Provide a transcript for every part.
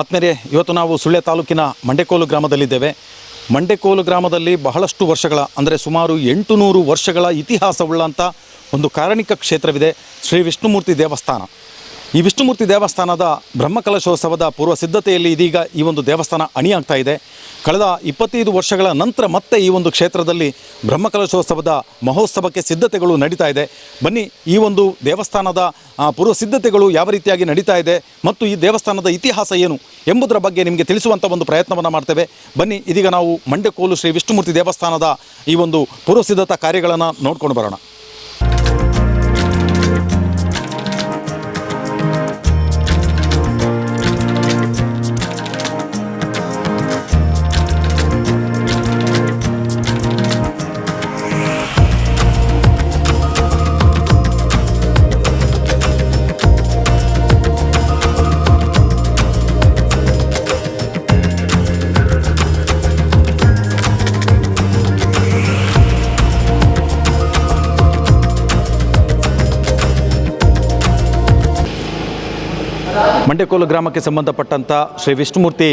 ಆತ್ಮೇಲೆ ಇವತ್ತು ನಾವು ಸುಳ್ಯ ತಾಲೂಕಿನ ಮಂಡೆಕೋಲು ಗ್ರಾಮದಲ್ಲಿದ್ದೇವೆ. ಮಂಡೆಕೋಲು ಗ್ರಾಮದಲ್ಲಿ ಬಹಳಷ್ಟು ವರ್ಷಗಳ, ಅಂದರೆ ಸುಮಾರು ಎಂಟು ನೂರು ವರ್ಷಗಳ ಇತಿಹಾಸವುಳ್ಳಂಥ ಒಂದು ಕಾರಣಿಕ ಕ್ಷೇತ್ರವಿದೆ ಶ್ರೀ ವಿಷ್ಣುಮೂರ್ತಿ ದೇವಸ್ಥಾನ. ಈ ವಿಷ್ಣುಮೂರ್ತಿ ದೇವಸ್ಥಾನದ ಬ್ರಹ್ಮಕಲಶೋತ್ಸವದ ಪೂರ್ವ ಸಿದ್ಧತೆಯಲ್ಲಿ ಇದೀಗ ಈ ಒಂದು ದೇವಸ್ಥಾನ ಅಣಿಯಾಗ್ತಾ ಇದೆ. ಕಳೆದ ಇಪ್ಪತ್ತೈದು ವರ್ಷಗಳ ನಂತರ ಮತ್ತೆ ಈ ಒಂದು ಕ್ಷೇತ್ರದಲ್ಲಿ ಬ್ರಹ್ಮಕಲಶೋತ್ಸವದ ಮಹೋತ್ಸವಕ್ಕೆ ಸಿದ್ಧತೆಗಳು ನಡೀತಾ ಇದೆ. ಬನ್ನಿ, ಈ ಒಂದು ದೇವಸ್ಥಾನದ ಪೂರ್ವ ಸಿದ್ಧತೆಗಳು ಯಾವ ರೀತಿಯಾಗಿ ನಡೀತಾ ಇದೆ ಮತ್ತು ಈ ದೇವಸ್ಥಾನದ ಇತಿಹಾಸ ಏನು ಎಂಬುದರ ಬಗ್ಗೆ ನಿಮಗೆ ತಿಳಿಸುವಂಥ ಒಂದು ಪ್ರಯತ್ನವನ್ನು ಮಾಡ್ತೇವೆ. ಬನ್ನಿ, ಇದೀಗ ನಾವು ಮಂಡ್ಯಕೋಲು ಶ್ರೀ ವಿಷ್ಣುಮೂರ್ತಿ ದೇವಸ್ಥಾನದ ಈ ಒಂದು ಪೂರ್ವ ಸಿದ್ಧತಾ ಕಾರ್ಯಗಳನ್ನು ನೋಡ್ಕೊಂಡು ಬರೋಣ. ಮಂಡ್ಯಕೋಲು ಗ್ರಾಮಕ್ಕೆ ಸಂಬಂಧಪಟ್ಟಂಥ ಶ್ರೀ ವಿಷ್ಣುಮೂರ್ತಿ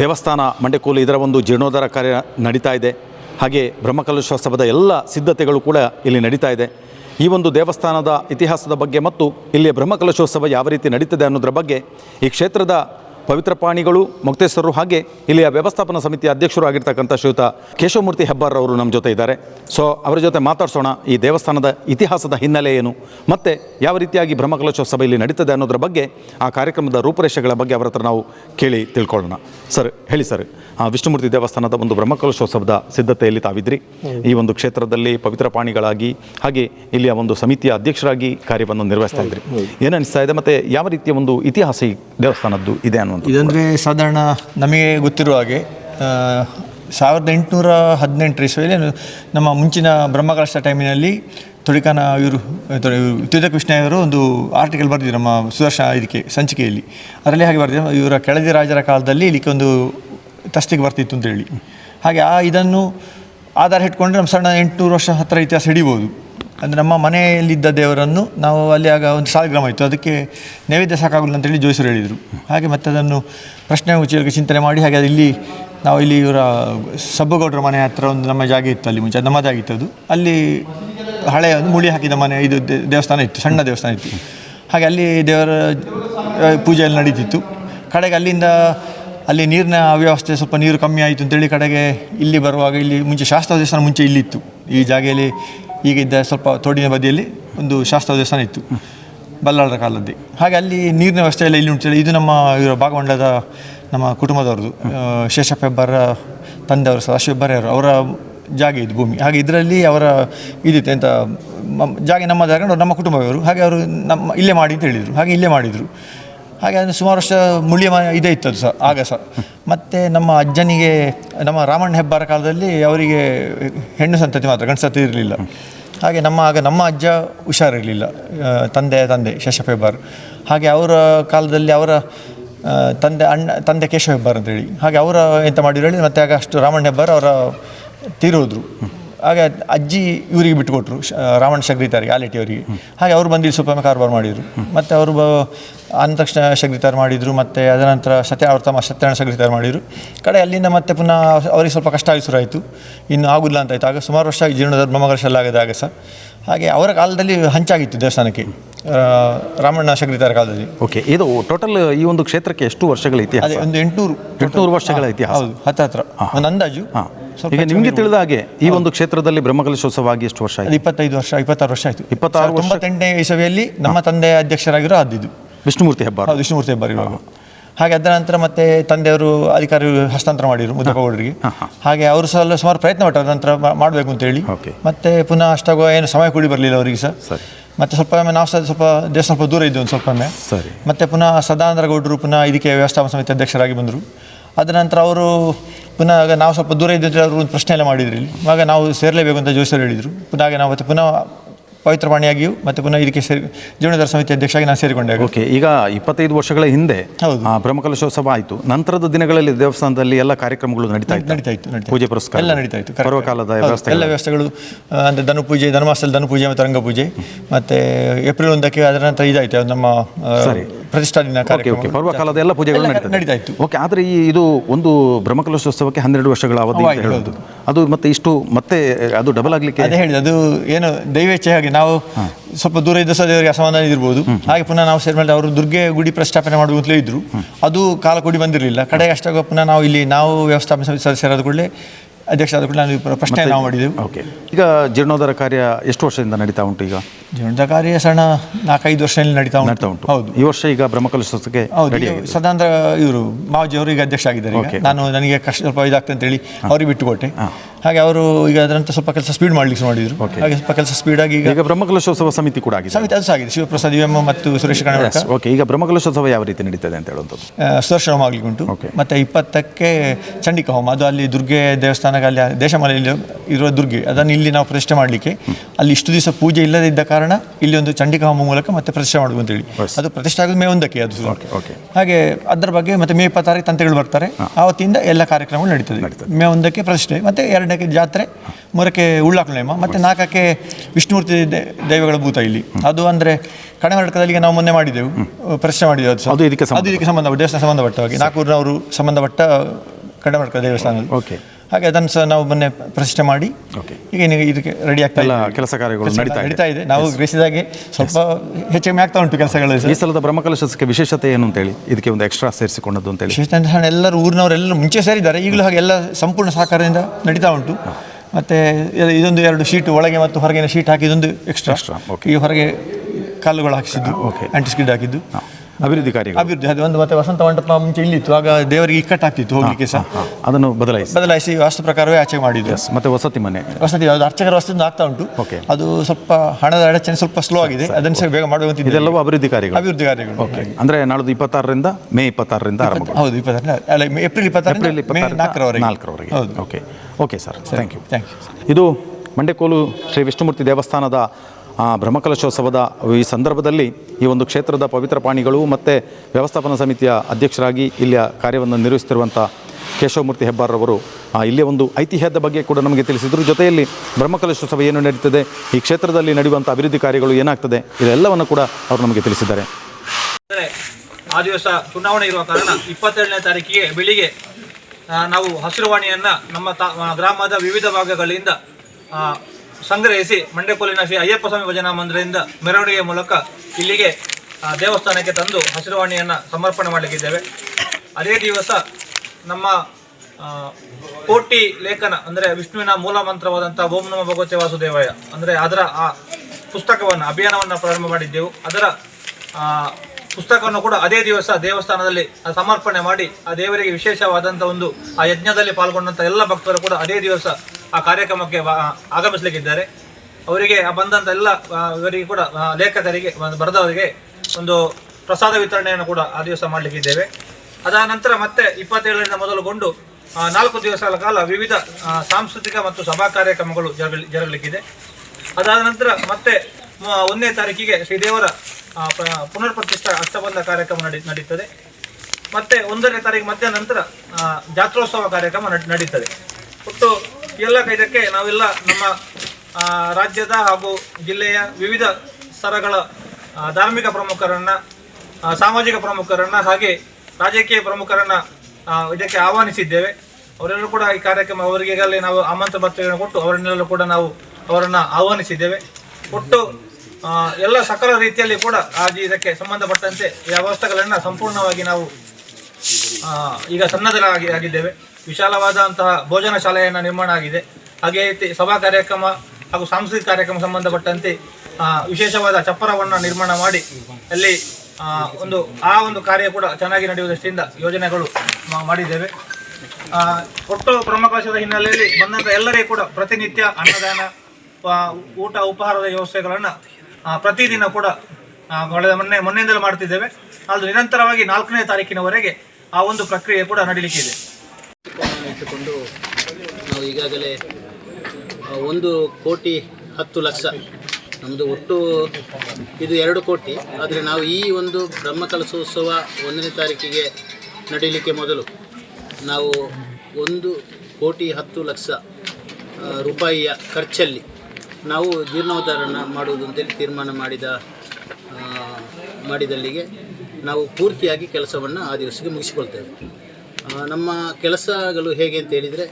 ದೇವಸ್ಥಾನ ಮಂಡ್ಯಕೋಲು ಇದರ ಒಂದು ಜೀರ್ಣೋದ್ಧಾರ ಕಾರ್ಯ ನಡೀತಾ ಇದೆ. ಹಾಗೆ ಬ್ರಹ್ಮಕಲಶೋತ್ಸವದ ಎಲ್ಲ ಸಿದ್ಧತೆಗಳು ಕೂಡ ಇಲ್ಲಿ ನಡೀತಾ ಇದೆ. ಈ ಒಂದು ದೇವಸ್ಥಾನದ ಇತಿಹಾಸದ ಬಗ್ಗೆ ಮತ್ತು ಇಲ್ಲಿಯ ಬ್ರಹ್ಮಕಲಶೋತ್ಸವ ಯಾವ ರೀತಿ ನಡೀತದೆ ಅನ್ನೋದ್ರ ಬಗ್ಗೆ ಈ ಕ್ಷೇತ್ರದ ಪವಿತ್ರ ಪಾಣಿಗಳು ಮುಕ್ತೇಶ್ವರರು ಹಾಗೆ ಇಲ್ಲಿಯ ವ್ಯವಸ್ಥಾಪನಾ ಸಮಿತಿಯ ಅಧ್ಯಕ್ಷರು ಆಗಿರ್ತಕ್ಕಂಥ ಶ್ರೀಯುತ ಕೇಶವಮೂರ್ತಿ ಹೆಬ್ಬಾರ್ ಅವರು ನಮ್ಮ ಜೊತೆ ಇದ್ದಾರೆ. ಸೊ ಅವರ ಜೊತೆ ಮಾತಾಡ್ಸೋಣ ಈ ದೇವಸ್ಥಾನದ ಇತಿಹಾಸದ ಹಿನ್ನೆಲೆ ಏನು ಮತ್ತು ಯಾವ ರೀತಿಯಾಗಿ ಬ್ರಹ್ಮಕಲಶೋತ್ಸವ ಇಲ್ಲಿ ನಡೀತದೆ ಅನ್ನೋದ್ರ ಬಗ್ಗೆ ಆ ಕಾರ್ಯಕ್ರಮದ ರೂಪುರೇಷೆಗಳ ಬಗ್ಗೆ ಅವರ ಹತ್ರ ನಾವು ಕೇಳಿ ತಿಳ್ಕೊಳ್ಳೋಣ. ಸರ್ ಹೇಳಿ ಸರ್ ಆ ವಿಷ್ಣುಮೂರ್ತಿ ದೇವಸ್ಥಾನದ ಒಂದು ಬ್ರಹ್ಮಕಲಶೋತ್ಸವದ ಸಿದ್ಧತೆಯಲ್ಲಿ ತಾವಿದ್ರಿ. ಈ ಒಂದು ಕ್ಷೇತ್ರದಲ್ಲಿ ಪವಿತ್ರ ಪಾಣಿಗಳಾಗಿ ಹಾಗೆ ಇಲ್ಲಿಯ ಒಂದು ಸಮಿತಿಯ ಅಧ್ಯಕ್ಷರಾಗಿ ಕಾರ್ಯವನ್ನು ನಿರ್ವಹಿಸ್ತಾ ಇದ್ರಿ. ಏನು ಅನಿಸ್ತಾ ಇದೆ ಮತ್ತು ಯಾವ ರೀತಿಯ ಒಂದು ಇತಿಹಾಸ ಈ ದೇವಸ್ಥಾನದ್ದು ಇದೆ ಅನ್ನುವಂಥ ಇದಂದರೆ ಸಾಧಾರಣ ನಮಗೆ ಗೊತ್ತಿರುವ ಹಾಗೆ ಸಾವಿರದ ಎಂಟುನೂರ ಹದಿನೆಂಟರ ಇಸ್ವಿಯಲ್ಲಿ ನಮ್ಮ ಮುಂಚಿನ ಬ್ರಹ್ಮಕಲಶ ಟೈಮಿನಲ್ಲಿ ತೊಡಿಕಾನ ಇವರು ತ್ರಿದ ಕೃಷ್ಣಯ್ಯವರು ಒಂದು ಆರ್ಟಿಕಲ್ ಬರೆದಿದ್ರು ನಮ್ಮ ಸುದರ್ಶನ ಇದಕ್ಕೆ, ಸಂಚಿಕೆಯಲ್ಲಿ. ಅದರಲ್ಲಿ ಹಾಗೆ ಬರೆದಿದ್ರು, ಇವರ ಕೆಳದಿ ರಾಜರ ಕಾಲದಲ್ಲಿ ಇಲ್ಲಿಗೆ ಒಂದು ತಸ್ತಿಗೆ ಬರ್ತಿತ್ತು ಅಂತೇಳಿ ಹಾಗೆ ಆ ಇದನ್ನು ಆಧಾರ ಇಟ್ಕೊಂಡ್ರೆ ನಮ್ಮ ಸಣ್ಣ ಎಂಟುನೂರು ವರ್ಷ ಹತ್ತಿರ ಇತಿಹಾಸ ಹಿಡಿಬೋದು. ಅಂದರೆ ನಮ್ಮ ಮನೆಯಲ್ಲಿದ್ದ ದೇವರನ್ನು ನಾವು ಅಲ್ಲಿ ಆಗ ಒಂದು ಸಾಲಗ್ರಾಮ ಇತ್ತು. ಅದಕ್ಕೆ ನೈವೇದ್ಯ ಸಾಕಾಗಲ್ಲ ಅಂತೇಳಿ ಜೋಯಿಸರು ಹೇಳಿದರು. ಹಾಗೆ ಮತ್ತೆ ಅದನ್ನು ಪ್ರಶ್ನೆ ಉಚಿತವಾಗಿ ಚಿಂತನೆ ಮಾಡಿ ಹಾಗೆ ಇಲ್ಲಿ ನಾವು ಇಲ್ಲಿ ಇವರ ಸಬ್ಬಗೌಡರ ಮನೆ ಹತ್ರ ಒಂದು ನಮ್ಮ ಜಾಗ ಇತ್ತು ಅಲ್ಲಿ ಮುಂಚೆ, ಅದು ನಮ್ಮದಾಗಿತ್ತು ಅದು. ಅಲ್ಲಿ ಹಳೆಯ ಒಂದು ಮುಳಿ ಹಾಕಿದ ಮನೆ, ಇದು ದೇವಸ್ಥಾನ ಇತ್ತು, ಸಣ್ಣ ದೇವಸ್ಥಾನ ಇತ್ತು. ಹಾಗೆ ಅಲ್ಲಿ ದೇವರ ಪೂಜೆಯಲ್ಲಿ ನಡೀತಿತ್ತು. ಕಡೆಗೆ ಅಲ್ಲಿಂದ ಅಲ್ಲಿ ನೀರಿನ ಅವ್ಯವಸ್ಥೆ ಸ್ವಲ್ಪ ನೀರು ಕಮ್ಮಿ ಆಯಿತು ಅಂತೇಳಿ ಕಡೆಗೆ ಇಲ್ಲಿ ಬರುವಾಗ ಇಲ್ಲಿ ಮುಂಚೆ ಶಾಸ್ತ್ರ ದೇವಸ್ಥಾನ ಮುಂಚೆ ಇಲ್ಲಿತ್ತು. ಈ ಜಾಗೆಯಲ್ಲಿ ಈಗ ಇದ್ದ ಸ್ವಲ್ಪ ತೋಡಿನ ಬದಿಯಲ್ಲಿ ಒಂದು ಶಾಸ್ತ್ರ ದೇವಸ್ಥಾನ ಇತ್ತು, ಬಲ್ಲಾಳರ ಕಾಲದ್ದೇ. ಹಾಗೆ ಅಲ್ಲಿ ನೀರಿನ ವ್ಯವಸ್ಥೆ ಎಲ್ಲ ಇಲ್ಲಿ ಉಂಟು. ಇದು ನಮ್ಮ ಇವರ ಭಾಗಮಂಡಲದ ನಮ್ಮ ಕುಟುಂಬದವ್ರದ್ದು. ಶೇಷಪ್ಪ ಹೆಬ್ಬಾರ ತಂದೆಯವರು ಸಹ ಹೆಬ್ಬಾರಿಯವರು ಅವರ ಜಾಗ ಇದು ಭೂಮಿ. ಹಾಗೆ ಇದರಲ್ಲಿ ಅವರ ಇದಿತ್ತು ಮ- ಜಾಗ ನಮ್ಮ ಜಾಗ, ನಮ್ಮ ಕುಟುಂಬದವರು. ಹಾಗೆ ಅವರು ನಮ್ಮ, ಇಲ್ಲೇ ಮಾಡಿ ಅಂತ ಹೇಳಿದರು. ಹಾಗೆ ಇಲ್ಲೇ ಮಾಡಿದರು. ಹಾಗೆ ಅಂದರೆ ಸುಮಾರು ವರ್ಷ ಮುಳಿಯ ಮ ಇದೇ ಇತ್ತು ಅದು ಸಹ ಆಗ ಸಹ ಮತ್ತು ನಮ್ಮ ಅಜ್ಜನಿಗೆ, ನಮ್ಮ ರಾಮಣ್ಣ ಹೆಬ್ಬಾರ ಕಾಲದಲ್ಲಿ ಅವರಿಗೆ ಹೆಣ್ಣು ಸಂತತಿ ಮಾತ್ರ ಗಂಡು ಇರಲಿಲ್ಲ. ಹಾಗೆ ನಮ್ಮ, ಆಗ ನಮ್ಮ ಅಜ್ಜ ಹುಷಾರಿರಲಿಲ್ಲ. ತಂದೆ ತಂದೆ, ಶೇಷಪ್ಪ ಹೆಬ್ಬಾರ್. ಹಾಗೆ ಅವರ ಕಾಲದಲ್ಲಿ ಅವರ ತಂದೆ ಅಣ್ಣ, ತಂದೆ ಕೇಶವ ಹೆಬ್ಬಾರ್ ಅಂತೇಳಿ. ಹಾಗೆ ಅವರ ಎಂತ ಮಾಡಿದ್ರು ಹೇಳಿ, ಮತ್ತು ಆಗ ಅಷ್ಟು ರಾಮಣ್ಣ ಹೆಬ್ಬಾರ್ ಅವರ ತೀರೋದ್ರು. ಹಾಗೆ ಅಜ್ಜಿ ಇವರಿಗೆ ಬಿಟ್ಟುಕೊಟ್ರು ರಾವಣ ಶಗ್ರಿತಾರಿಗೆ ಆಲೆಟಿ ಅವರಿಗೆ. ಹಾಗೆ ಅವರು ಬಂದು ಇಲ್ಲಿ ಸ್ವಲ್ಪ ಕಾರ್ಬಾರ್ ಮಾಡಿದರು. ಮತ್ತು ಅವರು ಬ, ಅಂದ ತಕ್ಷಣ ಶಗ್ರಿತಾರ್ ಮಾಡಿದರು, ಮತ್ತು ಅದರ ನಂತರ ಸತ್ಯ, ಅವ್ರ ತಮ್ಮ ಸತ್ಯನಾರಾಯಣ ಶಗ್ರಿತಾರ್ ಮಾಡಿದರು. ಕಡೆ ಅಲ್ಲಿಂದ ಮತ್ತೆ ಪುನಃ ಅವರಿಗೆ ಸ್ವಲ್ಪ ಕಷ್ಟ ಆಗಿ ಶುರು ಆಯಿತು ಇನ್ನು ಆಗುಲ್ಲ ಅಂತ ಆಯಿತು. ಆಗ ಸುಮಾರು ವರ್ಷ ಜೀರ್ಣೋದ್ಧಾರ ಬ್ರಹ್ಮಕಲಶ ಆಗದೆ ಆಗ ಸಹ. ಹಾಗೆ ಅವರ ಕಾಲದಲ್ಲಿ ಹಂಚಾಗಿತ್ತು ದೇವಸ್ಥಾನಕ್ಕೆ. ರಾಮಣ್ಣ ಶಗ್ರಿತಾರ ಕಾಲದಲ್ಲಿ. ಓಕೆ ಇದು ಟೋಟಲ್ ಈ ಒಂದು ಕ್ಷೇತ್ರಕ್ಕೆ ಎಷ್ಟು ವರ್ಷಗಳ ಇತಿಹಾಸ? ಅದೇ ಒಂದು ಎಂಟುನೂರು ಎಂಟುನೂರು ವರ್ಷಗಳ ಇತಿಹಾಸ. ಹೌದು ಹತ್ತು ಹತ್ರ ಒಂದು ಅಂದಾಜು. ಹಾಂ. ಈಗ ನಿಮಗೆ ತಿಳಿದ ಹಾಗೆ ಈ ಒಂದು ಕ್ಷೇತ್ರದಲ್ಲಿ ಬ್ರಹ್ಮಕಲಶೋತ್ಸವ ಆಗಿ ಎಷ್ಟು ವರ್ಷ ಆಯಿತು? ಇಪ್ಪತ್ತೈದು ವರ್ಷ ಇಪ್ಪತ್ತಾರು ವರ್ಷ ಆಯಿತು. ಇಪ್ಪತ್ತಾರು ತೊಂಬತ್ತೆಂಟನೇ ಇಸವಿಯಲ್ಲಿ ನಮ್ಮ ತಂದೆ ಅಧ್ಯಕ್ಷರಾಗಿರೋ ಆದಿದ್ದು. ವಿಷ್ಣುಮೂರ್ತಿ ಹೆಬ್ಬಾರ್. ಹೌದು ವಿಷ್ಣುಮೂರ್ತಿ ಹೆಬ್ಬಾರ್ ಇರುವಾಗ ಹಾಗೆ ಅದರ ನಂತರ ಮತ್ತೆ ತಂದೆಯವರು ಅಧಿಕಾರಿ ಹಸ್ತಾಂತರ ಮಾಡಿದರು ಮುದ್ದಪ್ಪಗೌಡರಿಗೆ ಹಾಗೆ ಅವರು ಸಹ ಸುಮಾರು ಪ್ರಯತ್ನ ಪಟ್ಟರು ನಂತರ ಮಾಡಬೇಕು ಅಂತೇಳಿ. ಮತ್ತೆ ಪುನಃ ಅಷ್ಟಾಗುವ ಏನು ಸಮಯ ಕೂಡಿ ಬರಲಿಲ್ಲ ಅವರಿಗೆ ಸಹ. ಸರಿ. ಮತ್ತೆ ಸ್ವಲ್ಪ ಒಮ್ಮೆ ನಾವು ಸಹ ಸ್ವಲ್ಪ ದೇಶ ಸ್ವಲ್ಪ ದೂರ ಇದ್ದು ಒಂದು ಸ್ವಲ್ಪ ಒಮ್ಮೆ. ಸರಿ. ಮತ್ತೆ ಪುನಃ ಸದಾನಂದರ ಗೌಡರು ಪುನಃ ಇದಕ್ಕೆ ವ್ಯವಸ್ಥಾಪನ ಸಮಿತಿ ಅಧ್ಯಕ್ಷರಾಗಿ ಬಂದರು. ಅದ ನಂತರ ಅವರು ಪುನಃ ಆಗ ನಾವು ಸ್ವಲ್ಪ ದೂರ ಇದ್ದಿದ್ದರೆ ಅವರು ಒಂದು ಪ್ರಶ್ನೆ ಎಲ್ಲ ಮಾಡಿದ್ರು ಇಲ್ಲಿ. ಆಗ ನಾವು ಸೇರಲೇಬೇಕು ಅಂತ ಜೋಶರು ಹೇಳಿದರು. ಪುನಃ ಹಾಗೆ ನಾವು ಮತ್ತೆ ಪುನಃ ಪವಿತ್ರ ಪಾಣಿಯಾಗಿಯೂ ಮತ್ತೆ ಪುನಃ ಇದಕ್ಕೆ ಸೇರಿ ಜೀರ್ಣೋದ್ಧಾರ ಸಮಿತಿ ಅಧ್ಯಕ್ಷರಾಗಿ ನಾನು ಸೇರಿಕೊಂಡೆ ಓಕೆ ಈಗ ಇಪ್ಪತ್ತೈದು ವರ್ಷಗಳ ಹಿಂದೆ ಬ್ರಹ್ಮಕಲಶೋತ್ಸವ ಆಯಿತು ನಂತರದ ದಿನಗಳಲ್ಲಿ ದೇವಸ್ಥಾನದಲ್ಲಿ ಎಲ್ಲ ಕಾರ್ಯಕ್ರಮಗಳು ನಡೀತಾ ಇತ್ತು ನಡೀತಾ ಇತ್ತು ಪೂಜೆ. ಪುರಸ್ಕಾರ ಎಲ್ಲ ನಡೀತಾ ಇತ್ತು. ಪರ್ವಕಾಲದ ವ್ಯವಸ್ಥೆ ವ್ಯವಸ್ಥೆಗಳು. ಎಲ್ಲ ವ್ಯವಸ್ಥೆಗಳು ಅಂದರೆ ಅಂದ್ರೆ ಧನು ಪೂಜೆ ಧನುಮಾಸದಲ್ಲಿ ಧನು ಪೂಜೆ ಮತ್ತು ರಂಗಪೂಜೆ ಮತ್ತೆ ಏಪ್ರಿಲ್ ಒಂದಕ್ಕೆ ಅದರ ನಂತರ ಇದಾಯಿತು ಅದು ನಮ್ಮ ಸರಿ. ಪ್ರತಿಷ್ಠಾ ದಿನ ಕಾರ್ಯಕ್ರಮ ಓಕೆ ಪರ್ವಕಾಲದ ಎಲ್ಲ ಪೂಜೆಗಳು ನಡೀತಾ ಇತ್ತು. ಓಕೆ ಆದರೆ ಈ ಇದು ಒಂದು ಬ್ರಹ್ಮಕಲಶೋತ್ಸವಕ್ಕೆ ಹನ್ನೆರಡು ವರ್ಷಗಳ ಅವಧಿ ಅಂತ ಹೇಳೋದು ಅದು ಮತ್ತೆ ಇಷ್ಟು ಮತ್ತೆ ಅದು ಡಬಲ್ ಆಗಲಿಕ್ಕೆ ಅದೇ ಹೇಳಿದೆ ಅದು ಏನು ದೈವೇಚ್ಛೆ ಹಾಗೆ ನಾವು ಸ್ವಲ್ಪ ದೂರ ಇದ್ದ ಸಹ ದೇವರಿಗೆ ಅಸಮಾಧಾನ ಇರ್ಬೋದು. ಹಾಗೆ ಪುನಃ ನಾವು ಸೇರಿ ಮೇಲೆ ಅವರು ದುರ್ಗೆ ಗುಡಿ ಪ್ರಸ್ಥಾಪನೆ ಮಾಡುವಂತಲೇ ಇದ್ದರು ಇದ್ರು ಅದು ಕಾಲ ಕೂಡಿ ಬಂದಿರಲಿಲ್ಲ. ಕಡೆಗೆ ಅಷ್ಟಾಗ ಪುನಃ ನಾವು ಇಲ್ಲಿ ನಾವು ವ್ಯವಸ್ಥಾಪನೆ ಸಮಿತಿ ಸದಸ್ಯರಾದ ಕೂಡಲೇ ಅಧ್ಯಕ್ಷರಾದ ಕೂಡಲೇ ನಾವು ಪ್ರಶ್ನೆ ನಾವು ಮಾಡಿದೆವು. ಓಕೆ. ಈಗ ಜೀರ್ಣೋದ್ಧಾರ ಕಾರ್ಯ ಎಷ್ಟು ವರ್ಷದಿಂದ ನಡೀತಾ ಉಂಟು ಈಗ? ಜೀರ್ಣೋದ್ಧಾರ ಕಾರ್ಯ ಸಣ್ಣ ನಾಲ್ಕೈದು ವರ್ಷದಲ್ಲಿ ನಡೀತಾ ನಡೀತಾ ಉಂಟು. ಉಂಟು ಹೌದು. ಈ ವರ್ಷ ಈಗ ಬ್ರಹ್ಮಕಲಶೋತ್ಸವಕ್ಕೆ ಹೌದು ಈಗ ಇವರು ಮಾವಜಿ ಅವರು ಈಗ ಅಧ್ಯಕ್ಷ ಆಗಿದ್ದಾರೆ ಈಗ. ನಾನು ನನಗೆ ಕಷ್ಟ ಸ್ವಲ್ಪ ಇದಾಗ್ತದೆ ಅಂತೇಳಿ ಅವ್ರಿಗೆ ಬಿಟ್ಟುಕೊಟ್ಟೆ. ಹಾಗೆ ಅವರು ಈಗ ಅದರಂತ ಸ್ವಲ್ಪ ಕೆಲಸ ಸ್ಪೀಡ್ ಮಾಡ್ಲಿಕ್ಕೆ ಮಾಡಿದ್ರು. ಹಾಗೆ ಸ್ವಲ್ಪ ಕೆಲಸ ಸ್ಪೀಡ್ ಆಗಿ ಈಗ ಈಗ ಬ್ರಹ್ಮಕಲಶೋತ್ಸವ ಸಮಿತಿ ಕೂಡ ಆಗಿದೆ. ಸಮಿತಿ ಅದು ಸಹ ಆಗಿದೆ ಶಿವಪ್ರಸಾದ್ ಎಂ ಮತ್ತು ಸುರೇಶ್ ಕಣ ಓಕೆ ಈಗ ಬ್ರಹ್ಮಕಲಶೋತ್ಸವ ಯಾವ ರೀತಿ ನಡೀತದೆ ಅಂತ ಹೇಳುವಂಥದ್ದು? ಸುದರ್ಶನ ಹೋಮ ಆಗ್ಲಿಕ್ಕೆ ಉಂಟು. Okay. ಮತ್ತೆ ಇಪ್ಪತ್ತಕ್ಕೆ ಚಂಡಿಕ ಹೋಮ. ಅದು ಅಲ್ಲಿ ದುರ್ಗೆ ದೇವಸ್ಥಾನಕ್ಕೆ ಅಲ್ಲಿ ದೇಶಮಲೆಯಲ್ಲಿ ಇರುವ ದುರ್ಗೆ. ಅದನ್ನು ಇಲ್ಲಿ ನಾವು ಪ್ರತಿಷ್ಠೆ ಮಾಡಲಿಕ್ಕೆ. ಅಲ್ಲಿ ಇಷ್ಟು ದಿವಸ ಪೂಜೆ ಇಲ್ಲದಿದ್ದ ಕಾರಣ ಇಲ್ಲಿ ಒಂದು ಚಂಡಿಕಾ ಹೋಮ ಮೂಲಕ ಮತ್ತೆ ಪ್ರತಿಷ್ಠೆ ಮಾಡುವುದು ಅಂತೇಳಿ. ಅದು ಪ್ರತಿಷ್ಠೆ ಆಗೋದು ಮೇ ಒಂದಕ್ಕೆ ಅದು ಸುಧಾ. ಓಕೆ ಓಕೆ ಹಾಗೆ ಅದರ ಬಗ್ಗೆ ಮತ್ತೆ ಮೇ ಇಪ್ಪತ್ತಾರಕ್ಕೆ ತಂತೆಗಳು ಬರ್ತಾರೆ. ಆವತ್ತಿಂದ ಎಲ್ಲ ಕಾರ್ಯಕ್ರಮಗಳು ನಡೀತದೆ. ಮೇ ಒಂದಕ್ಕೆ ಪ್ರತಿಷ್ಠೆ ಮತ್ತೆ ಎರಡಕ್ಕೆ ಜಾತ್ರೆ ಮೂರಕ್ಕೆ ಉಳ್ಳಾಕುಳೇಮ ಮತ್ತೆ ನಾಲ್ಕಕ್ಕೆ ವಿಷ್ಣುಮೂರ್ತಿ ದೈವಗಳ ಭೂತ ಇಲ್ಲಿ. ಅದು ಅಂದ್ರೆ ಕರ್ನಾಟಕದಲ್ಲಿ ನಾವು ಮೊನ್ನೆ ಮಾಡಿದೆವು. ಪ್ರಶ್ನೆ ಮಾಡಿದೆವು ಅದು. ಅದು ಇದಕ್ಕೆ ಅದು ಇದಕ್ಕೆ ಸಂಬಂಧ ದೇವಸ್ಥಾನ ಸಂಬಂಧಪಟ್ಟವಾಗಿ. ನಾಲ್ಕೂರಿನವರು ಸಂಬಂಧಪಟ್ಟ ಕಡಮರ್ಕ ದೇವಸ್ಥಾನ ಓಕೆ ಹಾಗೆ ಅದನ್ನು ಸಹ ನಾವು ಮೊನ್ನೆ ಪ್ರಶ್ನೆ ಮಾಡಿ. ಈಗ ಇನ್ನು ಇದಕ್ಕೆ ರೆಡಿ ಆಗ್ತಾ ಇಲ್ಲ ಕೆಲಸ ಕಾರ್ಯಗಳು ನಡೀತಾ ಇದೆ. ನಡೀತಾ ಇದೆ. ನಾವು ಗ್ರಹಿಸಿದಾಗೆ ಸ್ವಲ್ಪ ಹೆಚ್ಚು ಕಮ್ಮಿ ಆಗ್ತಾ ಉಂಟು ಕೆಲಸಗಳು ಈ ಸಲದ ಬ್ರಹ್ಮಕಲಶಕ್ಕೆ ವಿಶೇಷತೆ ಏನು ಅಂತೇಳಿ ಇದಕ್ಕೆ ಒಂದು ಎಕ್ಸ್ಟ್ರಾ ಸೇರಿಸಿಕೊಂಡದ್ದು ಅಂತೇಳಿ ವಿಶೇಷ ಅಂತ ಹೇಳಿ ಎಲ್ಲರೂ ಊರಿನವರೆಲ್ಲರೂ ಮುಂಚೆ ಸೇರಿದ್ದಾರೆ. ಈಗಲೂ ಹಾಗೆ ಎಲ್ಲ ಸಂಪೂರ್ಣ ಸಹಕಾರದಿಂದ ನಡೀತಾ ಉಂಟು. ಮತ್ತೆ ಇದೊಂದು ಎರಡು ಶೀಟ್ ಒಳಗೆ ಮತ್ತು ಹೊರಗಿನ ಶೀಟ್ ಹಾಕಿ ಇದೊಂದು ಎಕ್ಸ್ಟ್ರಾ. ಈ ಹೊರಗೆ ಕಾಲುಗಳು ಹಾಕಿಸಿದ್ದು ಓಕೆ ಆ್ಯಂಟಿಸ್ಕಿಡ್ ಹಾಕಿದ್ದು. ಅಭಿವೃದ್ಧಿ ಕಾರ್ಯ ಅಭಿವೃದ್ಧಿ ಅದು ಒಂದು ಮತ್ತೆ ವಸಂತ ಮಂಟಪ ಮುಂಚೆ ಇಲ್ಲಿತ್ತು ಆಗ ದೇವರಿಗೆ ಇಕ್ಕಟ್ಟಾಗ್ತಿತ್ತು ಹೋಗ್ಲಿಕ್ಕೆ ಸಹ. ಅದನ್ನು ಬದಲಾಯಿಸಿ. ಬದಲಾಯಿಸಿ ವಾಸ್ತು ಪ್ರಕಾರವೇ ಆಚೆ ಮಾಡಿದ್ದು ಮತ್ತೆ ವಸತಿ ಮನೆ. ವಸತಿ ಅದು ಅರ್ಚಕರ ವಸತಿ ಆಗ್ತಾ ಉಂಟು. ಓಕೆ ಅದು ಸ್ವಲ್ಪ ಹಣದ ಅಡಚಣೆ ಸ್ವಲ್ಪ ಸ್ಲೋ ಆಗಿದೆ. ಅದನ್ನು ಸಹ ಬೇಗ ಮಾಡುವಂತಿದೆ ಇದೆಲ್ಲವೂ ಅಭಿವೃದ್ಧಿ ಕಾರ್ಯಗಳು. ಅಭಿವೃದ್ಧಿ ಕಾರ್ಯಗಳು. ಓಕೆ ಅಂದ್ರೆ ನಾಳೆ ಇಪ್ಪತ್ತಾರರಿಂದ ಮೇ ಇಪ್ಪತ್ತಾರರಿಂದ ಆರಂಭ ಹೌದು ಇಪ್ಪತ್ತಾರನೇ ಅಲ್ಲ ಏಪ್ರಿಲ್ ಇಪ್ಪತ್ತಾರರಿಂದ ಏಪ್ರಿಲ್ ಮೇ ಇಪ್ಪತ್ತಾರರಿಂದ ನಾಲ್ಕರವರೆಗೆ. ನಾಲ್ಕರವರೆಗೆ. ಹೌದು. Okay okay sir. Thank you thank you ಇದು ಮಂಡ್ಯಕೋಲು ಶ್ರೀ ವಿಷ್ಣುಮೂರ್ತಿ ದೇವಸ್ಥಾನದ ಆ, ಬ್ರಹ್ಮಕಲಶೋತ್ಸವದ ಈ ಸಂದರ್ಭದಲ್ಲಿ ಈ ಒಂದು ಕ್ಷೇತ್ರದ ಪವಿತ್ರ ಪಾಣಿಗಳು ಮತ್ತು ವ್ಯವಸ್ಥಾಪನಾ ಸಮಿತಿಯ ಅಧ್ಯಕ್ಷರಾಗಿ ಇಲ್ಲಿಯ ಕಾರ್ಯವನ್ನು ನಿರ್ವಹಿಸುತ್ತಿರುವಂಥ ಕೇಶವಮೂರ್ತಿ ಹೆಬ್ಬಾರ್ರವರು ಇಲ್ಲಿಯ ಒಂದು ಐತಿಹ್ಯದ ಬಗ್ಗೆ ಕೂಡ ನಮಗೆ ತಿಳಿಸಿದರು. ಜೊತೆಯಲ್ಲಿ ಬ್ರಹ್ಮಕಲಶೋತ್ಸವ ಏನು ನಡೀತದೆ ಈ ಕ್ಷೇತ್ರದಲ್ಲಿ ನಡೆಯುವಂಥ ಅಭಿವೃದ್ಧಿ ಕಾರ್ಯಗಳು ಏನಾಗ್ತದೆ ಇದೆಲ್ಲವನ್ನು ಕೂಡ ಅವರು ನಮಗೆ ತಿಳಿಸಿದ್ದಾರೆ. ಆ ದಿವಸ ಚುನಾವಣೆ ಇರುವ ಕಾರಣ ಇಪ್ಪತ್ತೇಳನೇ ತಾರೀಕಿಗೆ ಬೆಳಿಗ್ಗೆ ನಾವು ಹಸಿರುವಾಣಿಯನ್ನು ನಮ್ಮ ತಾ ಗ್ರಾಮದ ವಿವಿಧ ಭಾಗಗಳಿಂದ ಸಂಗ್ರಹಿಸಿ ಮಂಡ್ಯಕೋಲಿನ ಶ್ರೀ ಅಯ್ಯಪ್ಪ ಸ್ವಾಮಿ ಭಜನಾ ಮಂದಿರದಿಂದ ಮೆರವಣಿಗೆ ಮೂಲಕ ಇಲ್ಲಿಗೆ ದೇವಸ್ಥಾನಕ್ಕೆ ತಂದು ಹಸಿರುವಾಣಿಯನ್ನು ಸಮರ್ಪಣೆ ಮಾಡಲಿಕ್ಕಿದ್ದೇವೆ. ಅದೇ ದಿವಸ ನಮ್ಮ ಕೋಟಿ ಲೇಖನ, ಅಂದರೆ ವಿಷ್ಣುವಿನ ಮೂಲ ಮಂತ್ರವಾದಂಥ ಓಂ ನಮ ಭಗವತಿ ವಾಸುದೇವಾಯ, ಅಂದರೆ ಅದರ ಆ ಪುಸ್ತಕವನ್ನು, ಅಭಿಯಾನವನ್ನು ಪ್ರಾರಂಭ ಮಾಡಿದ್ದೆವು. ಅದರ ಪುಸ್ತಕವನ್ನು ಕೂಡ ಅದೇ ದಿವಸ ದೇವಸ್ಥಾನದಲ್ಲಿ ಸಮರ್ಪಣೆ ಮಾಡಿ, ಆ ದೇವರಿಗೆ ವಿಶೇಷವಾದಂಥ ಒಂದು, ಆ ಯಜ್ಞದಲ್ಲಿ ಪಾಲ್ಗೊಂಡಂಥ ಎಲ್ಲ ಭಕ್ತರು ಕೂಡ ಅದೇ ದಿವಸ ಆ ಕಾರ್ಯಕ್ರಮಕ್ಕೆ ಆಗಮಿಸಲಿಕ್ಕಿದ್ದಾರೆ. ಅವರಿಗೆ ಬಂದಂಥ ಎಲ್ಲ ಇವರಿಗೆ ಕೂಡ ಲೇಖಕರಿಗೆ ಬರೆದವರಿಗೆ ಒಂದು ಪ್ರಸಾದ ವಿತರಣೆಯನ್ನು ಕೂಡ ಆ ದಿವಸ ಮಾಡಲಿಕ್ಕಿದ್ದೇವೆ. ಅದಾದ ನಂತರ ಮತ್ತೆ ಇಪ್ಪತ್ತೇಳರಿಂದ ಮೊದಲುಗೊಂಡು ನಾಲ್ಕು ದಿವಸಗಳ ಕಾಲ ವಿವಿಧ ಸಾಂಸ್ಕೃತಿಕ ಮತ್ತು ಸಭಾ ಕಾರ್ಯಕ್ರಮಗಳು ಜರುಗಲಿ, ಜರಗಲಿಕ್ಕಿದೆ. ಅದಾದ ನಂತರ ಮತ್ತೆ ಒಂದನೇ ತಾರೀಕಿಗೆ ಶ್ರೀದೇವರ ಪುನರ್ ಪ್ರತಿಷ್ಠಾ ಅಷ್ಟಬಂಧ ಕಾರ್ಯಕ್ರಮ ನಡಿ, ನಡೀತದೆ. ಮತ್ತೆ ಒಂದನೇ ತಾರೀಕು ಮಧ್ಯಾಹ್ನ ನಂತರ ಜಾತ್ರೋತ್ಸವ ಕಾರ್ಯಕ್ರಮ ನಡ್- ನಡೀತದೆ. ಒಟ್ಟು ಎಲ್ಲ ಇದಕ್ಕೆ ನಾವೆಲ್ಲ ನಮ್ಮ ರಾಜ್ಯದ ಹಾಗೂ ಜಿಲ್ಲೆಯ ವಿವಿಧ ಸ್ತರಗಳ ಧಾರ್ಮಿಕ ಪ್ರಮುಖರನ್ನ ಸಾಮಾಜಿಕ ಪ್ರಮುಖರನ್ನ ಹಾಗೆ ರಾಜಕೀಯ ಪ್ರಮುಖರನ್ನ ಇದಕ್ಕೆ ಆಹ್ವಾನಿಸಿದ್ದೇವೆ. ಅವರೆಲ್ಲರೂ ಕೂಡ ಈ ಕಾರ್ಯಕ್ರಮ ಅವರಿಗೆ ಈಗಾಗಲೇ ನಾವು ಆಮಂತ್ರ ಪತ್ರಗಳನ್ನು ಕೊಟ್ಟು ಅವರನ್ನೆಲ್ಲರೂ ಕೂಡ ನಾವು ಅವರನ್ನ ಆಹ್ವಾನಿಸಿದ್ದೇವೆ. ಒಟ್ಟು ಎಲ್ಲ ಸಕಲ ರೀತಿಯಲ್ಲಿ ಕೂಡ ಇದಕ್ಕೆ ಸಂಬಂಧಪಟ್ಟಂತೆ ಈ ವ್ಯವಸ್ಥೆಗಳನ್ನು ಸಂಪೂರ್ಣವಾಗಿ ನಾವು ಈಗ ಸನ್ನದ್ಧರಾಗಿ ಆಗಿದ್ದೇವೆ. ವಿಶಾಲವಾದಂತಹ ಭೋಜನ ಶಾಲೆಯನ್ನು ನಿರ್ಮಾಣ ಆಗಿದೆ. ಹಾಗೆ ರೀತಿ ಸಭಾ ಕಾರ್ಯಕ್ರಮ ಹಾಗೂ ಸಾಂಸ್ಕೃತಿಕ ಕಾರ್ಯಕ್ರಮ ಸಂಬಂಧಪಟ್ಟಂತೆ ವಿಶೇಷವಾದ ಚಪ್ಪರವನ್ನು ನಿರ್ಮಾಣ ಮಾಡಿ, ಅಲ್ಲಿ ಒಂದು, ಆ ಒಂದು ಕಾರ್ಯ ಕೂಡ ಚೆನ್ನಾಗಿ ನಡೆಯುವ ದೃಷ್ಟಿಯಿಂದ ಯೋಜನೆಗಳು ಮಾಡಿದ್ದೇವೆ. ಒಟ್ಟು ಬ್ರಹ್ಮಕಲಶದ ಹಿನ್ನೆಲೆಯಲ್ಲಿ ಬಂದಂಥ ಎಲ್ಲರಿಗೂ ಕೂಡ ಪ್ರತಿನಿತ್ಯ ಅನ್ನದಾನ ಊಟ, ಉಪಹಾರದ ವ್ಯವಸ್ಥೆಗಳನ್ನು ಪ್ರತಿದಿನ ಕೂಡ ಮೊನ್ನೆ, ಮೊನ್ನೆಯಿಂದಲೂ ಮಾಡ್ತಿದ್ದೇವೆ. ಅದು ನಿರಂತರವಾಗಿ ನಾಲ್ಕನೇ ತಾರೀಕಿನವರೆಗೆ ಆ ಒಂದು ಪ್ರಕ್ರಿಯೆ ಕೂಡ ನಡೀಲಿಕ್ಕಿದೆ. ಇಟ್ಟುಕೊಂಡು ನಾವು ಈಗಾಗಲೇ ಒಂದು ಕೋಟಿ ಹತ್ತು ಲಕ್ಷ ನಮ್ಮದು ಒಟ್ಟು ಇದು ಎರಡು ಕೋಟಿ. ಆದರೆ ನಾವು ಈ ಒಂದು ಬ್ರಹ್ಮಕಲಶೋತ್ಸವ ಒಂದನೇ ತಾರೀಕಿಗೆ ನಡೀಲಿಕ್ಕೆ ಮೊದಲು ನಾವು ಒಂದು ಕೋಟಿ ಹತ್ತು ಲಕ್ಷ ರೂಪಾಯಿಯ ಖರ್ಚಲ್ಲಿ ನಾವು ಜೀರ್ಣೋದ್ಧಾರಣ ಮಾಡುವುದು ಅಂತೇಳಿ ತೀರ್ಮಾನ ಮಾಡಿದ ಮಾಡಿದಲ್ಲಿಗೆ ನಾವು ಪೂರ್ತಿಯಾಗಿ ಕೆಲಸವನ್ನು ಆ ದಿವಸಕ್ಕೆ ಮುಗಿಸಿಕೊಳ್ತೇವೆ ನಮ್ಮ ಕೆಲಸಗಳು ಹೇಗೆ ಅಂತ ಹೇಳಿದರೆ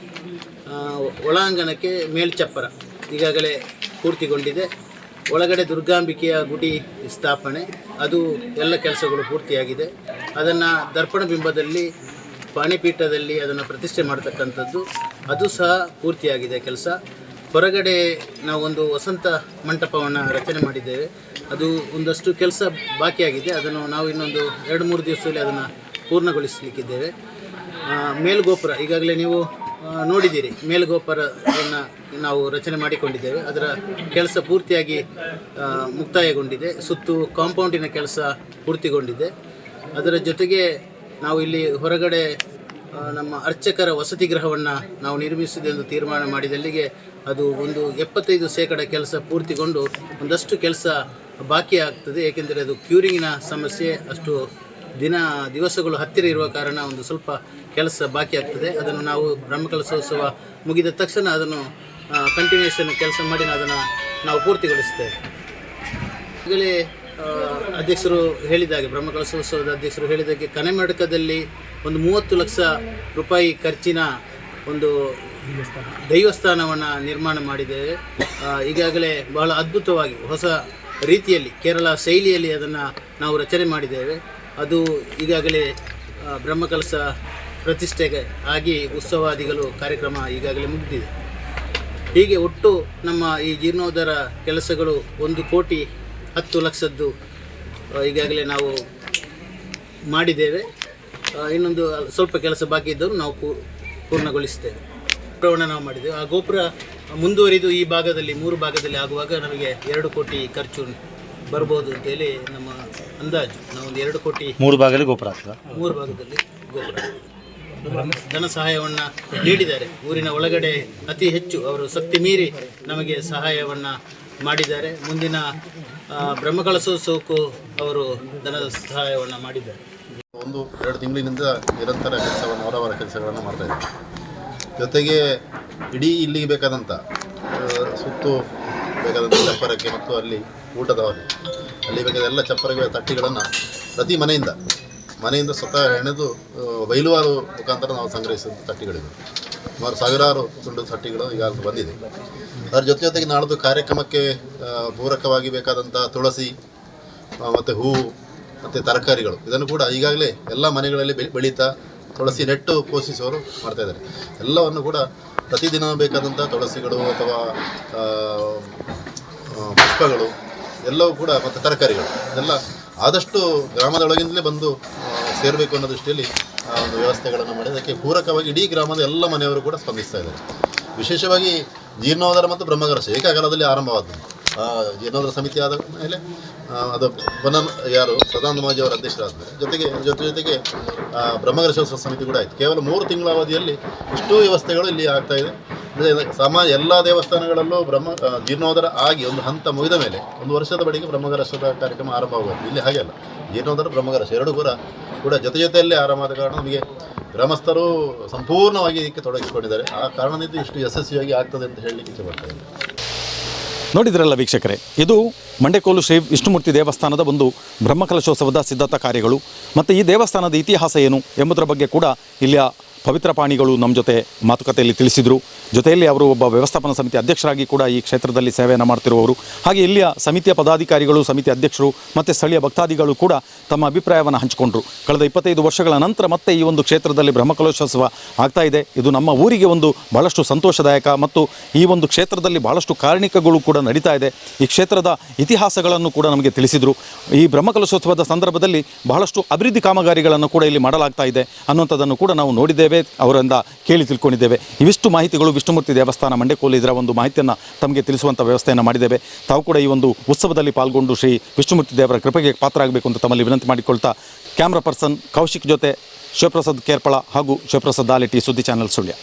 ಒಳಾಂಗಣಕ್ಕೆ ಮೇಲ್ಚಪ್ಪರ ಈಗಾಗಲೇ ಪೂರ್ತಿಗೊಂಡಿದೆ. ಒಳಗಡೆ ದುರ್ಗಾಂಬಿಕೆಯ ಗುಡಿ ಸ್ಥಾಪನೆ, ಅದು ಎಲ್ಲ ಕೆಲಸಗಳು ಪೂರ್ತಿಯಾಗಿದೆ. ಅದನ್ನು ದರ್ಪಣ ಬಿಂಬದಲ್ಲಿ, ಪಾಣಿಪೀಠದಲ್ಲಿ ಅದನ್ನು ಪ್ರತಿಷ್ಠೆ ಮಾಡ್ತಕ್ಕಂಥದ್ದು, ಅದು ಸಹ ಪೂರ್ತಿಯಾಗಿದೆ ಕೆಲಸ. ಹೊರಗಡೆ ನಾವು ಒಂದು ವಸಂತ ಮಂಟಪವನ್ನು ರಚನೆ ಮಾಡಿದ್ದೇವೆ. ಅದು ಒಂದಷ್ಟು ಕೆಲಸ ಬಾಕಿಯಾಗಿದೆ. ಅದನ್ನು ನಾವು ಇನ್ನೊಂದು ಎರಡು ಮೂರು ದಿವಸದಲ್ಲಿ ಅದನ್ನು ಪೂರ್ಣಗೊಳಿಸಲಿಕ್ಕಿದ್ದೇವೆ. ಮೇಲ್ಗೋಪುರ ಈಗಾಗಲೇ ನೀವು ನೋಡಿದ್ದೀರಿ. ಮೇಲ್ಗೋಪುರವನ್ನು ನಾವು ರಚನೆ ಮಾಡಿಕೊಂಡಿದ್ದೇವೆ. ಅದರ ಕೆಲಸ ಪೂರ್ತಿಯಾಗಿ ಮುಕ್ತಾಯಗೊಂಡಿದೆ. ಸುತ್ತು ಕಾಂಪೌಂಡಿನ ಕೆಲಸ ಪೂರ್ತಿಗೊಂಡಿದೆ. ಅದರ ಜೊತೆಗೆ ನಾವು ಇಲ್ಲಿ ಹೊರಗಡೆ ನಮ್ಮ ಅರ್ಚಕರ ವಸತಿ ಗೃಹವನ್ನು ನಾವು ನಿರ್ಮಿಸಿದೆ ತೀರ್ಮಾನ ಮಾಡಿದಲ್ಲಿಗೆ ಅದು ಒಂದು ಎಪ್ಪತ್ತೈದು ಶೇಕಡ ಕೆಲಸ ಪೂರ್ತಿಗೊಂಡು ಒಂದಷ್ಟು ಕೆಲಸ ಬಾಕಿ ಆಗ್ತದೆ. ಏಕೆಂದರೆ ಅದು ಕ್ಯೂರಿಂಗಿನ ಸಮಸ್ಯೆ, ಅಷ್ಟು ದಿನ ದಿವಸಗಳು ಹತ್ತಿರ ಇರುವ ಕಾರಣ ಒಂದು ಸ್ವಲ್ಪ ಕೆಲಸ ಬಾಕಿ ಆಗ್ತದೆ. ಅದನ್ನು ನಾವು ಬ್ರಹ್ಮಕಲಸೋತ್ಸವ ಮುಗಿದ ತಕ್ಷಣ ಅದನ್ನು ಕಂಟಿನ್ಯೂಷನ್ ಕೆಲಸ ಮಾಡಿ ಅದನ್ನು ನಾವು ಪೂರ್ತಿಗೊಳಿಸ್ತೇವೆ. ಈಗಲೇ ಅಧ್ಯಕ್ಷರು ಹೇಳಿದಾಗೆ ಬ್ರಹ್ಮಕಲಸೋತ್ಸವದ ಅಧ್ಯಕ್ಷರು ಹೇಳಿದಾಗೆ, ಕನೆಮಡಕದಲ್ಲಿ ಒಂದು ಮೂವತ್ತು ಲಕ್ಷ ರೂಪಾಯಿ ಖರ್ಚಿನ ಒಂದು ದೈವಸ್ಥಾನವನ್ನು ನಿರ್ಮಾಣ ಮಾಡಿದ್ದೇವೆ. ಈಗಾಗಲೇ ಬಹಳ ಅದ್ಭುತವಾಗಿ ಹೊಸ ರೀತಿಯಲ್ಲಿ ಕೇರಳ ಶೈಲಿಯಲ್ಲಿ ಅದನ್ನು ನಾವು ರಚನೆ ಮಾಡಿದ್ದೇವೆ. ಅದು ಈಗಾಗಲೇ ಬ್ರಹ್ಮಕಲಸ ಪ್ರತಿಷ್ಠೆಗೆ ಆಗಿ ಉತ್ಸವಾದಿಗಳು ಕಾರ್ಯಕ್ರಮ ಈಗಾಗಲೇ ಮುಗಿದಿದೆ. ಹೀಗೆ ಒಟ್ಟು ನಮ್ಮ ಈ ಜೀರ್ಣೋದ್ಧಾರ ಕೆಲಸಗಳು ಒಂದು ಕೋಟಿ ಹತ್ತು ಲಕ್ಷದ್ದು ಈಗಾಗಲೇ ನಾವು ಮಾಡಿದ್ದೇವೆ. ಇನ್ನೊಂದು ಸ್ವಲ್ಪ ಕೆಲಸ ಬಾಕಿ ಇದ್ದರೂ ನಾವು ಪೂರ್ಣಗೊಳಿಸ್ತೇವೆ. ಗೋಪುರವನ್ನು ನಾವು ಮಾಡಿದ್ದೇವೆ. ಆ ಗೋಪುರ ಮುಂದುವರಿದು ಈ ಭಾಗದಲ್ಲಿ, ಮೂರು ಭಾಗದಲ್ಲಿ ಆಗುವಾಗ ನಮಗೆ ಎರಡು ಕೋಟಿ ಖರ್ಚು ಬರ್ಬೋದು ಅಂತೇಳಿ ನಮ್ಮ ಅಂದಾಜು ನಾವೊಂದು ಎರಡು ಕೋಟಿ ಮೂರು ಭಾಗದಲ್ಲಿ ಗೋಪುರ ಆಗ್ತದೆ? ಮೂರು ಭಾಗದಲ್ಲಿ ಗೋಪುರ. ಧನ ಸಹಾಯವನ್ನು ನೀಡಿದ್ದಾರೆ. ಊರಿನ ಒಳಗಡೆ ಅತಿ ಹೆಚ್ಚು ಅವರು ಶಕ್ತಿ ಮೀರಿ ನಮಗೆ ಸಹಾಯವನ್ನು ಮಾಡಿದ್ದಾರೆ. ಮುಂದಿನ ಬ್ರಹ್ಮಕಳಸೋ ಸೋಕು ಅವರು ಧನದ ಸಹಾಯವನ್ನು ಮಾಡಿದ್ದಾರೆ. ಒಂದು ಎರಡು ತಿಂಗಳಿನಿಂದ ನಿರಂತರ ಕೆಲಸವನ್ನು ಅವರವರ ಕೆಲಸಗಳನ್ನು ಮಾಡ್ತಾ ಇದ್ದಾರೆ. ಜೊತೆಗೆ ಇಡೀ ಇಲ್ಲಿಗೆ ಬೇಕಾದಂಥ ಸುತ್ತು ಬೇಕಾದಂಥ ವ್ಯಾಪಾರಕ್ಕೆ ಮತ್ತು ಅಲ್ಲಿ ಊಟದ ಹೊರೆ ಅಲ್ಲಿ ಬೇಕಾದ ಎಲ್ಲ ಚಪ್ಪರಗಳ ತಟ್ಟಿಗಳನ್ನು ಪ್ರತಿ ಮನೆಯಿಂದ ಮನೆಯಿಂದ ಸ್ವತಃ ಹೆಣೆದು ಬೈಲುವಾರು ಮುಖಾಂತರ ನಾವು ಸಂಗ್ರಹಿಸಿದ ತಟ್ಟಿಗಳಿವೆ. ಸುಮಾರು ಸಾವಿರಾರು ತುಂಡು ತಟ್ಟಿಗಳು ಈಗಾಗಲೇ ಬಂದಿದೆ. ಅದರ ಜೊತೆ ಜೊತೆಗೆ ನಾಳ್ದು ಕಾರ್ಯಕ್ರಮಕ್ಕೆ ಪೂರಕವಾಗಿ ಬೇಕಾದಂಥ ತುಳಸಿ ಮತ್ತು ಹೂವು ಮತ್ತು ತರಕಾರಿಗಳು, ಇದನ್ನು ಕೂಡ ಈಗಾಗಲೇ ಎಲ್ಲ ಮನೆಗಳಲ್ಲಿ ಬೆ ಬೆಳೀತಾ ತುಳಸಿ ನೆಟ್ಟು ಪೋಷಿಸುವವರು ಮಾಡ್ತಾ ಇದ್ದಾರೆ. ಎಲ್ಲವನ್ನು ಕೂಡ ಪ್ರತಿದಿನ ಬೇಕಾದಂಥ ತುಳಸಿಗಳು ಅಥವಾ ಪುಷ್ಪಗಳು ಎಲ್ಲವೂ ಕೂಡ ಮತ್ತು ತರಕಾರಿಗಳು ಎಲ್ಲ ಆದಷ್ಟು ಗ್ರಾಮದೊಳಗಿಂದಲೇ ಬಂದು ಸೇರಬೇಕು ಅನ್ನೋ ದೃಷ್ಟಿಯಲ್ಲಿ, ಆ, ಒಂದು ವ್ಯವಸ್ಥೆಗಳನ್ನು ಮಾಡಿ ಅದಕ್ಕೆ ಪೂರಕವಾಗಿ ಇಡೀ ಗ್ರಾಮದ ಎಲ್ಲ ಮನೆಯವರು ಕೂಡ ಸ್ಪಂದಿಸ್ತಾ ಇದ್ದಾರೆ. ವಿಶೇಷವಾಗಿ ಜೀರ್ಣೋದ್ಧಾರ ಮತ್ತು ಬ್ರಹ್ಮಕಲಶ ಏಕಕಾಲದಲ್ಲಿ ಆರಂಭವಾದದ್ದು. ಜೀರ್ಣೋದ್ಧಾರ ಸಮಿತಿ ಆದ ಮೇಲೆ ಅದು ಬನ್ನ ಯಾರು ಸದಾನಂದ ಮಾಜಿ ಅವರ ಅಧ್ಯಕ್ಷರಾದ್ದಾರೆ ಜೊತೆಗೆ ಜೊತೆ ಜೊತೆಗೆ ಆ, ಬ್ರಹ್ಮಕಲಶೋತ್ಸವ ಸಮಿತಿ ಕೂಡ ಆಯಿತು. ಕೇವಲ ಮೂರು ತಿಂಗಳ ಅವಧಿಯಲ್ಲಿ ಇಷ್ಟು ವ್ಯವಸ್ಥೆಗಳು ಇಲ್ಲಿ ಆಗ್ತಾ ಇದೆ. ಅಂದರೆ ಸಾಮಾನ್ಯ ಎಲ್ಲ ದೇವಸ್ಥಾನಗಳಲ್ಲೂ ಬ್ರಹ್ಮ ಜೀರ್ಣೋದರ ಆಗಿ ಒಂದು ಹಂತ ಮುಗಿದ ಮೇಲೆ ಒಂದು ವರ್ಷದ ಬಳಿಕ ಬ್ರಹ್ಮಗರಶದ ಕಾರ್ಯಕ್ರಮ ಆರಂಭವಾಗುತ್ತೆ ಇಲ್ಲಿ ಹಾಗೆ ಅಲ್ಲ. ಜೀರ್ಣೋದರ ಬ್ರಹ್ಮಗರಸ ಎರಡು ಕೂಡ ಕೂಡ ಜೊತೆ ಜೊತೆಯಲ್ಲೇ ಆರಂಭ ಆದ ಕಾರಣ ನಮಗೆ ಗ್ರಾಮಸ್ಥರು ಸಂಪೂರ್ಣವಾಗಿ ಇದಕ್ಕೆ ತೊಡಗಿಸಿಕೊಂಡಿದ್ದಾರೆ. ಆ ಕಾರಣದಿಂದ ಇಷ್ಟು ಯಶಸ್ವಿಯಾಗಿ ಆಗ್ತದೆ ಅಂತ ಹೇಳಲಿಕ್ಕೆ ಇದ್ದೀನಿ. ನೋಡಿದ್ರಲ್ಲ ವೀಕ್ಷಕರೇ, ಇದು ಮಂಡೆಕೋಲು ಶ್ರೀ ವಿಷ್ಣುಮೂರ್ತಿ ದೇವಸ್ಥಾನದ ಒಂದು ಬ್ರಹ್ಮಕಲಶೋತ್ಸವದ ಸಿದ್ಧತಾ ಕಾರ್ಯಗಳು. ಮತ್ತು ಈ ದೇವಸ್ಥಾನದ ಇತಿಹಾಸ ಏನು ಎಂಬುದರ ಬಗ್ಗೆ ಕೂಡ ಇಲ್ಲಿಯ ಪವಿತ್ರ ಪಾಣಿಗಳು ನಮ್ಮ ಜೊತೆ ಮಾತುಕತೆಯಲ್ಲಿ ತಿಳಿಸಿದರು. ಜೊತೆಯಲ್ಲಿ ಅವರು ಒಬ್ಬ ವ್ಯವಸ್ಥಾಪನಾ ಸಮಿತಿ ಅಧ್ಯಕ್ಷರಾಗಿ ಕೂಡ ಈ ಕ್ಷೇತ್ರದಲ್ಲಿ ಸೇವೆಯನ್ನು ಮಾಡ್ತಿರುವವರು. ಹಾಗೆ ಇಲ್ಲಿಯ ಸಮಿತಿಯ ಪದಾಧಿಕಾರಿಗಳು, ಸಮಿತಿ ಅಧ್ಯಕ್ಷರು ಮತ್ತು ಸ್ಥಳೀಯ ಭಕ್ತಾದಿಗಳು ಕೂಡ ತಮ್ಮ ಅಭಿಪ್ರಾಯವನ್ನು ಹಂಚಿಕೊಂಡರು. ಕಳೆದ ಇಪ್ಪತ್ತೈದು ವರ್ಷಗಳ ನಂತರ ಮತ್ತೆ ಈ ಒಂದು ಕ್ಷೇತ್ರದಲ್ಲಿ ಬ್ರಹ್ಮಕಲಶೋತ್ಸವ ಆಗ್ತಾ ಇದೆ. ಇದು ನಮ್ಮ ಊರಿಗೆ ಒಂದು ಬಹಳಷ್ಟು ಸಂತೋಷದಾಯಕ ಮತ್ತು ಈ ಒಂದು ಕ್ಷೇತ್ರದಲ್ಲಿ ಬಹಳಷ್ಟು ಕಾರಣಿಕಗಳು ಕೂಡ ನಡೀತಾ ಇದೆ. ಈ ಕ್ಷೇತ್ರದ ಇತಿಹಾಸಗಳನ್ನು ಕೂಡ ನಮಗೆ ತಿಳಿಸಿದರು. ಈ ಬ್ರಹ್ಮಕಲಶೋತ್ಸವದ ಸಂದರ್ಭದಲ್ಲಿ ಬಹಳಷ್ಟು ಅಭಿವೃದ್ಧಿ ಕಾಮಗಾರಿಗಳನ್ನು ಕೂಡ ಇಲ್ಲಿ ಮಾಡಲಾಗ್ತಾ ಇದೆ ಅನ್ನುವಂಥದ್ದನ್ನು ಕೂಡ ನಾವು ನೋಡಿದ್ದೇವೆ. ಅವರಿಂದ ಕೇಳಿ ತಿಳ್ಕೊಂಡಿದ್ದೇವೆ. ಇವಿಷ್ಟು ಮಾಹಿತಿಗಳು ವಿಷ್ಣುಮೂರ್ತಿ ದೇವಸ್ಥಾನ ಮಂಡೆಕೋಲು ಇದರ ಒಂದು ಮಾಹಿತಿಯನ್ನು ತಮಗೆ ತಿಳಿಸುವಂಥ ವ್ಯವಸ್ಥೆಯನ್ನು ಮಾಡಿದ್ದೇವೆ. ತಾವು ಕೂಡ ಈ ಒಂದು ಉತ್ಸವದಲ್ಲಿ ಪಾಲ್ಗೊಂಡು ಶ್ರೀ ವಿಷ್ಣುಮೂರ್ತಿ ದೇವರ ಕೃಪೆಗೆ ಪಾತ್ರ ಆಗಬೇಕು ಅಂತ ತಮ್ಮಲ್ಲಿ ವಿನಂತಿ ಮಾಡಿಕೊಳ್ತಾ, ಕ್ಯಾಮ್ರಾ ಪರ್ಸನ್ ಕೌಶಿಕ್ ಜೊತೆ ಶಿವಪ್ರಸಾದ್ ಕೇರ್ಪಳ ಹಾಗೂ ಶಿವಪ್ರಸಾದ್ ಆಲಿಟಿ ಸುದ್ದಿ ಚಾನೆಲ್ ಸುಳ್ಯ.